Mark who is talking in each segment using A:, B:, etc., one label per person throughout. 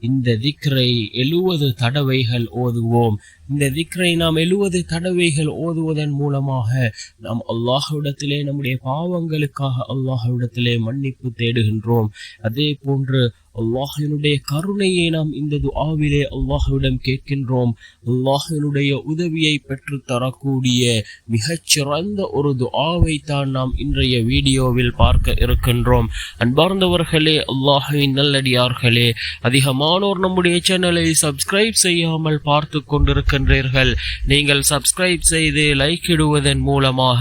A: இந்த திக்ரை எழுவது தடவைகள் ஓதுவோம். இந்த திக்ரை நாம் எழுவது தடவைகள் ஓதுவதன் மூலமாக நாம் அல்லாஹுடத்திலே நம்முடைய பாவங்களுக்காக அல்லாஹுடத்திலே மன்னிப்பு தேடுகின்றோம். அதே போன்று அல்லாஹினுடைய கருணையை நாம் இந்த துஆவிலே அல்லாஹுவிடம் கேட்கின்றோம். அல்லாஹினுடைய உதவியை பெற்று தரக்கூடிய மிகச்சிறந்த ஒரு துஆவை தான் நாம் இன்றைய வீடியோவில் பார்க்க இருக்கின்றோம். அன்பார்ந்தவர்களே அல்லாஹுவின் நல்லடியார்களே அதிகமானோர் நம்முடைய சேனலை சப்ஸ்கிரைப் செய்யாமல் பார்த்து கொண்டிருக்கின்றீர்கள். நீங்கள் சப்ஸ்கிரைப் செய்து லைக் இடுவதன் மூலமாக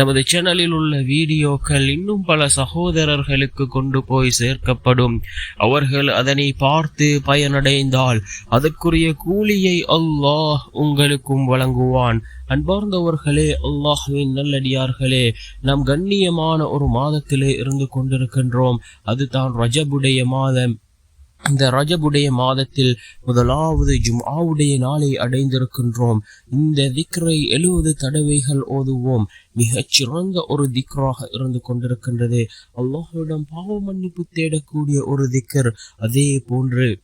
A: நமது சேனலில் உள்ள வீடியோக்கள் இன்னும் பல சகோதரர்களுக்கு கொண்டு போய் சேர்க்கப்படும். அவர்கள் அதனை பார்த்து பயனடைந்தால் அதற்குரிய கூலியை அல்லாஹ் உங்களுக்கும் வழங்குவான். அன்பார்ந்தவர்களே அல்லாஹுவின் நல்லடியார்களே நாம் கண்ணியமான ஒரு மாதத்திலே இருந்து கொண்டிருக்கின்றோம். அதுதான் ரஜபுடைய மாதம். இந்த ரஜபுடைய மாதத்தில் முதலாவது ஜும்ஆவுடைய நாளை அடைந்திருக்கின்றோம். இந்த திக்ரை எழுபது தடவைகள் ஓதுவோம். மிகச் சிறந்த ஒரு திக்ராக இருந்து கொண்டிருக்கின்றது. அல்லாஹுவிடம் பாவ மன்னிப்பு தேடக்கூடிய ஒரு திக்கர். அதே போன்று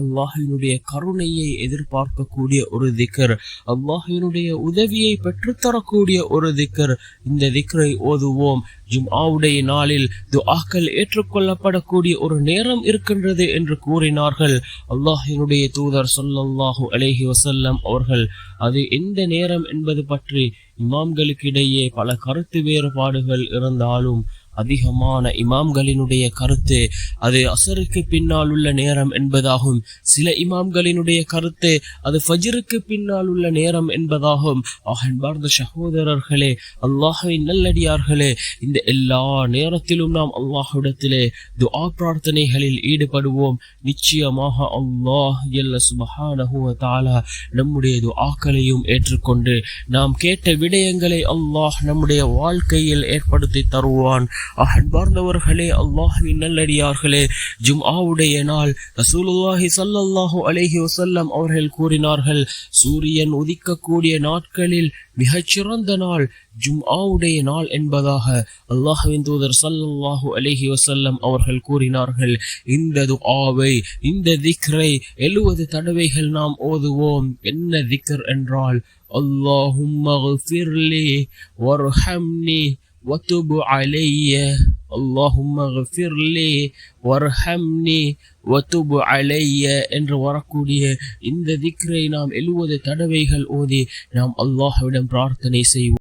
A: அல்லாஹினுடைய கருணையை எதிர்பார்க்கக்கூடிய ஒரு திக்கர் அல்லாஹினுடைய உதவியை பெற்றுத்தரக்கூடிய ஒரு திக்கர். இந்த திக்கரை ஓதுவோம். ஜும்ஆவுடைய நாளில் துஆக்கள் ஏற்றுக்கொள்ளப்படக்கூடிய ஒரு நேரம் இருக்கின்றது என்று கூறினார்கள். அல்லாஹினுடைய தூதர் சொல்லல்லாஹு அலேஹி வசல்லம் அவர்கள் அது எந்த நேரம் என்பது பற்றி இமாம்களுக்கிடையே பல கருத்து வேறுபாடுகள் இருந்தாலும் அதிகமான இமாம்களினுடைய கருத்து அது அசருக்கு பின்னால் உள்ள நேரம் என்பதாகும். சில இமாம்களினுடைய கருத்து அது ஃபஜ்ருக்கு பின்னால் உள்ள நேரம் என்பதாகும். அன்பார்ந்த சகோதரர்களே அல்லாஹின் நல்லடியார்களே இந்த எல்லா நேரத்திலும் நாம் அல்லாஹ்விடத்திலே துஆ பிரார்த்தனைகளில் ஈடுபடுவோம். நிச்சயமாக அல்லாஹ் எல்ல சுபஹானஹு தாலா நம்முடைய துஆக்களையும் ஏற்றுக்கொண்டு நாம் கேட்ட விடயங்களை அல்லாஹ் நம்முடைய வாழ்க்கையில் ஏற்படுத்தி தருவான். அன்பார்ந்தவர்களே அல்லாஹின் நல்லடியார்களே ஜும் ஆவுடைய நாள் ரசூலுல்லாஹி சல்லல்லாஹு அலைஹி வசல்லம் அவர்கள் கூறினார்கள் சூரியன் உதிக்கக்கூடிய நாட்களில் மிகச்சிறந்த நாள் ஜும் ஆவுடைய நாள் என்பதாக அல்லாஹ்வின் தூதர் சல்லாஹூ அலைஹி வசல்லம் அவர்கள் கூறினார்கள். இந்த துஆவை இந்த திக்ரை எழுவது தடவைகள் நாம் ஓதுவோம். என்ன திக்ர் என்றால் அல்லாஹும் ஃபிர்லி வர்ஹம்னி وتب علي اللهم اغفر لي وارحمني وتب علي என்று வரக்கூடிய இந்த திக்ரை நாம் எழுவது தடவைகள் ஓதி நாம் அல்லாஹ்விடம் பிரார்த்தனை செய்வோம்